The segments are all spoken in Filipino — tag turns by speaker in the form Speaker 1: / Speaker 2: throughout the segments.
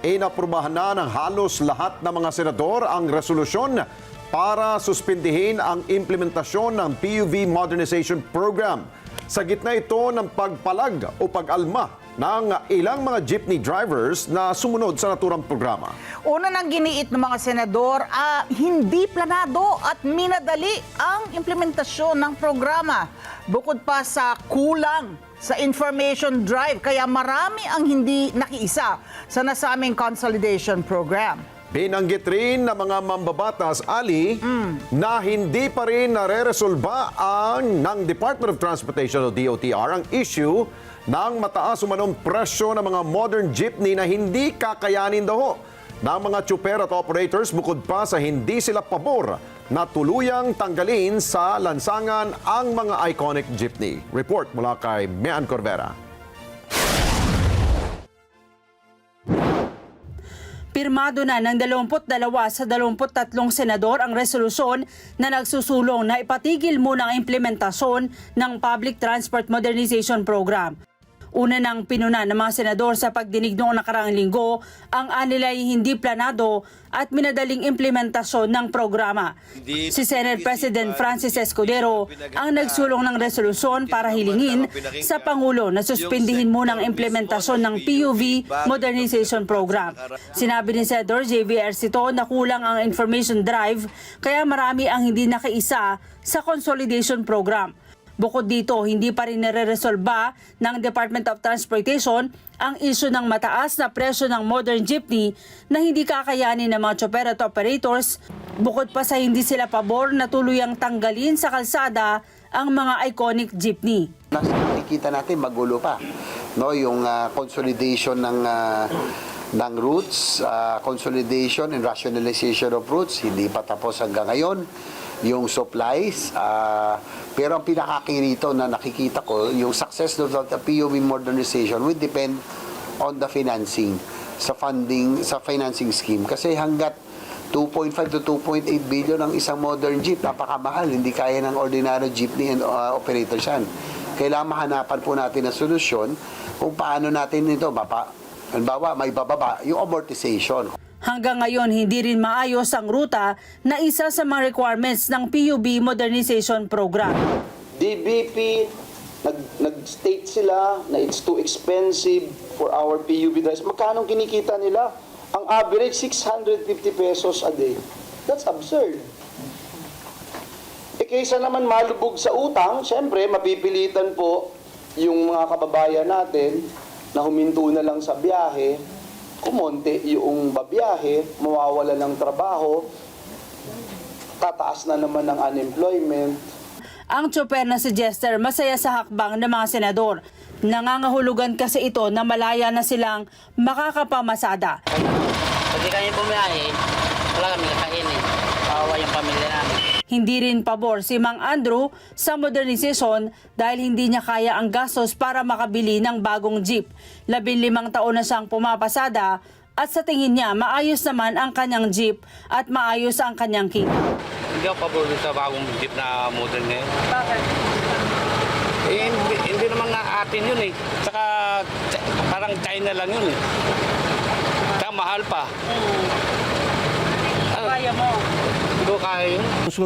Speaker 1: Inaprubahan na ng halos lahat ng mga senador ang resolusyon para suspindihin ang implementasyon ng PUV Modernization Program. Sa gitna ito ng pagpalag o pag-alma ng ilang mga jeepney drivers na sumunod sa naturang programa.
Speaker 2: Una nang giniit ng mga senador, ah, hindi planado at minadali ang implementasyon ng programa. Bukod pa sa kulang sa information drive, kaya marami ang hindi nakiisa sa nasaming consolidation program.
Speaker 1: Binanggit rin ng mga mambabatas, Ali, na hindi pa rin nare-resolba ang ng Department of Transportation o DOTR ang issue ng mataas umanong presyo ng mga modern jeepney na hindi kakayanin daw ng mga tsuper at operators bukod pa sa hindi sila pabor na tuluyang tanggalin sa lansangan ang mga iconic jeepney. Report mula kay Mian Corvera.
Speaker 3: Pirmado na ng 22 sa 23 senador ang resolusyon na nagsusulong na ipatigil muna ang implementasyon ng Public Transport Modernization Program. Una nang pinuna ng mga senador sa pagdinig noong nakaraang linggo ang anilay hindi planado at minadaling implementasyon ng programa. Si Senate President Francis Escudero ang nagsulong ng resolusyon para hilingin sa Pangulo na suspindihin muna ang implementasyon ng PUV Modernization Program. Sinabi ni Senator J.V. Ercito na kulang ang information drive kaya marami ang hindi nakaisa sa consolidation program. Bukod dito, hindi pa rin nare-resolba ng Department of Transportation ang isyu ng mataas na presyo ng modern jeepney na hindi kakayanin ng mga chopper at operators bukod pa sa hindi sila pabor na tuluyang tanggalin sa kalsada ang mga iconic jeepney.
Speaker 4: Nakikita natin magulo pa. No, yung ah, consolidation ng ah, ng routes, ah, consolidation and rationalization of routes hindi pa tapos hanggang ngayon. Yung supplies, ah, pero ang pinakakirito na nakikita ko, yung success of the POV modernization will depend on the financing sa funding sa financing scheme kasi hanggat 2.5 to 2.8 billion ang isang modern jeep. Napakamahal. Hindi kaya ng ordinary jeepney and uh, operators yan. Kailangan mahanapan po natin ng solusyon kung paano natin ito, bapa, halimbawa, may bababa, yung amortization.
Speaker 3: Hanggang ngayon, hindi rin maayos ang ruta na isa sa mga requirements ng PUB Modernization Program.
Speaker 5: DBP, nag, nag-state sila na it's too expensive for our PUB drivers. Magkano kinikita nila? Ang average, 650 pesos a day. That's absurd. E kaysa naman malubog sa utang, syempre, mapipilitan po yung mga kababayan natin na huminto na lang sa biyahe, kumonte yung babiyahe, mawawala ng trabaho, tataas na naman ng unemployment,
Speaker 3: Ang chopper na si Jester masaya sa hakbang ng mga senador. Nangangahulugan kasi ito na malaya na silang makakapamasada.
Speaker 6: Pag di kami bumiyahe, wala kami kakainin. Kawawa yung pamilya namin.
Speaker 3: Hindi rin pabor si Mang Andrew sa modernization dahil hindi niya kaya ang gastos para makabili ng bagong jeep. Labing limang taon na siyang pumapasada at sa tingin niya maayos naman ang kanyang jeep at maayos ang kanyang king.
Speaker 7: Hindi ako pabor sa bagong jeep na modern ngayon.
Speaker 3: Bakit?
Speaker 7: Eh, hindi, hindi naman nga atin yun eh. Tsaka ch- parang China lang yun eh. Tsaka mahal pa.
Speaker 3: Kaya.
Speaker 7: Hindi ko kaya yun.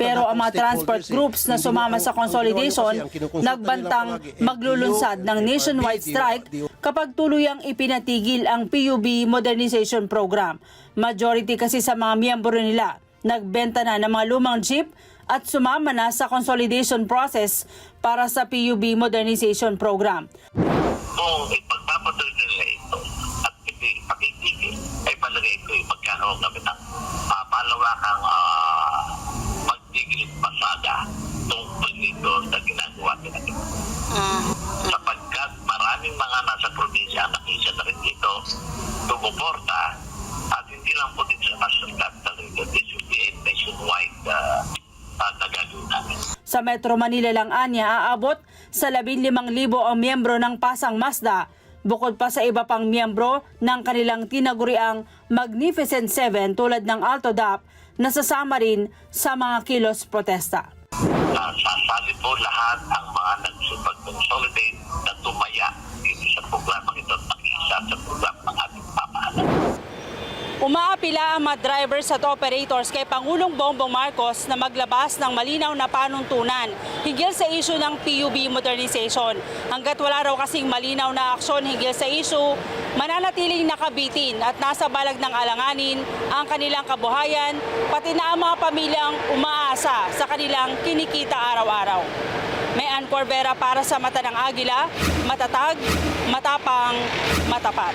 Speaker 3: Pero ang mga transport groups na sumama sa consolidation nagbantang maglulunsad ng nationwide strike kapag tuluyang ipinatigil ang PUB Modernization Program. Majority kasi sa mga miyembro nila nagbenta na ng mga lumang jeep at sumama na sa consolidation process para sa PUB Modernization Program.
Speaker 8: kung ipagpapatuloy nila ito at hindi pakitigil, ay palagay ko yung magkano kami ng uh, malawakang uh, magtigil pasada tungkol dito sa ginagawa nila ito. Sapagkat maraming mga nasa probinsya ang nakisa na rin dito tumuporta at hindi lang po din sa national region. This will be a nationwide uh, uh, namin.
Speaker 3: Sa Metro Manila lang anya aabot sa 15,000 ang miyembro ng Pasang Mazda bukod pa sa iba pang miyembro ng kanilang tinaguriang Magnificent Seven tulad ng Alto DAP na sasama rin sa mga kilos protesta.
Speaker 8: uh, sasali po lahat ang mga nagsipag-consolidate na tumaya dito sa programang ito at nakisa sa program ng ating pamahalaan.
Speaker 3: Umaapila ang mga drivers at operators kay Pangulong Bongbong Marcos na maglabas ng malinaw na panuntunan higil sa isyu ng PUB modernization. Hanggat wala raw kasing malinaw na aksyon higil sa isyu, mananatiling nakabitin at nasa balag ng alanganin ang kanilang kabuhayan, pati na ang mga pamilyang umaasa sa kanilang kinikita araw-araw. May Ann Corbera para sa Mata ng Agila, matatag, matapang, matapat.